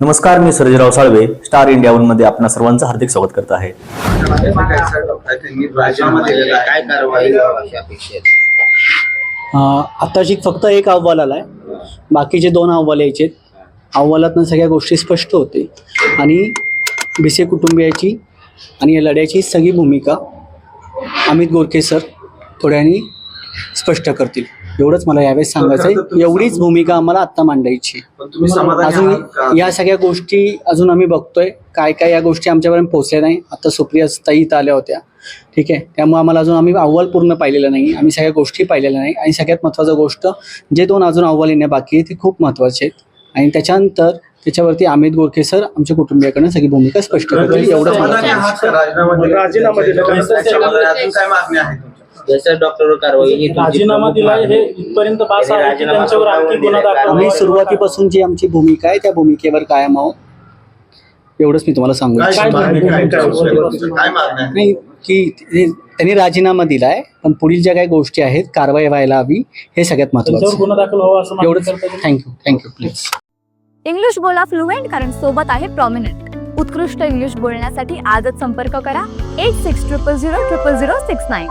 नमस्कार मी Sarjerao Salve star India वनमध्ये आपणा सर्वांचं हार्दिक स्वागत करत आहे. आताची आत्ताची फक्त एक अहवाल आलाय. बाकीचे दोन अहवाल यायचे अहवालातनं सगळ्या गोष्टी स्पष्ट होते आणि भिसे कुटुंबियाची आणि या लढ्याची सगळी भूमिका अमित गोरखे सर थोड्यानी स्पष्ट करतील. एवढंच मला यावेळेस सांगायचं आहे एवढीच भूमिका आम्हाला आत्ता मांडायची अजून? या सगळ्या गोष्टी अजून आम्ही बघतोय. काय काय या गोष्टी आमच्यापर्यंत पोहोचल्या नाही. आता सुप्रिया ताई इथं आल्या होत्या. ठीक आहे. त्यामुळे आम्हाला अजून आम्ही अहवाल पूर्ण पाहिलेला नाही. आम्ही सगळ्या गोष्टी पाहिलेल्या नाही. आणि सगळ्यात महत्त्वाचं गोष्ट जे दोन अजून अहवाल येण्या बाकी आहे ते खूप महत्त्वाचे आहेत. आणि त्याच्यानंतर त्याच्यावरती अमित गोरखे सर आमच्या कुटुंबियाकडनं सगळी भूमिका स्पष्ट करतील. एवढंच मला? राजीनामा जसं डॉक्टरवर कारवाई ही तुमची राजीनामा प्रमुख दिलाय मागणी हे आहे. इथपर्यंत बास त्यांनी आहे की राजीनामा त्यांच्यावर आणखी गुन्हा दिलाय. दाखल आम्ही व्हावा. सुरुवातीपासून जी आमची भूमिका आहे त्या भूमिकेवर कायम आहोत एवढंच मी तुम्हाला सांगू काय इच्छितो. मागणी काय काय तुमच्या? काय मागणी आहे नाही की ते- त्यांनी राजीनामा दिलाय पण पुढील ज्या काही गोष्टी आहेत कारवाई व्हायला हवी हे सगळ्यात त्यांच्यावर महत्वाचं गुन्हा दाखल व्हावा असं मागणी एवढंच करता तुम्ही? Thank you thank you please English बोला फ्लुएंट कारण सोबत आहे प्रॉमिनंट उत्कृष्ट इंग्लिश बोलण्यासाठी आजच संपर्क करा eight six triple zero triple zero six nine